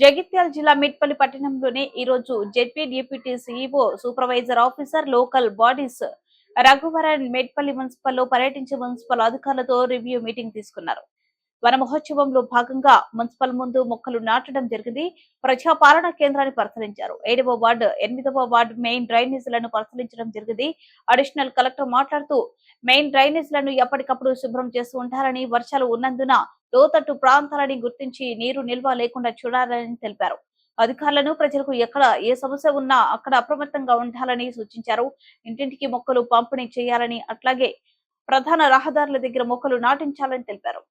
జగిత్యాల జిల్లా మిట్పల్లి పట్టణంలోనే ఈ రోజు ZP deputy CEO supervisor officer local bodies Raghuvaran Metpalli మున్సిపల్లో పర్యటించి మున్సిపల్ అధికారులతో రివ్యూ మీటింగ్ తీసుకున్నారు. వన మహోత్సవంలో భాగంగా మున్సిపల్ ముందు మొక్కలు నాటడం జరిగింది. ప్రజాపాలనా కేంద్రాన్ని పరిశీలించారు. ఏడవ వార్డు ఎనిమిదవ వార్డు మెయిన్ డ్రైనేజీలను పరిశీలించడం జరిగింది. అడిషనల్ కలెక్టర్ మాట్లాడుతూ మెయిన్ డ్రైనేజీలను ఎప్పటికప్పుడు శుభ్రం చేస్తూ ఉంటారని వర్షాలు ఉన్నందున లోతట్టు ప్రాంతాలని గుర్తించి నీరు నిల్వ లేకుండా చూడాలని తెలిపారు. అధికారులను ప్రజలకు ఎక్కడ ఏ సమస్య ఉన్నా అక్కడ అప్రమత్తంగా ఉండాలని సూచించారు. ఇంటింటికి మొక్కలు పంపిణీ చేయాలని అట్లాగే ప్రధాన రహదారుల దగ్గర మొక్కలు నాటించాలని తెలిపారు.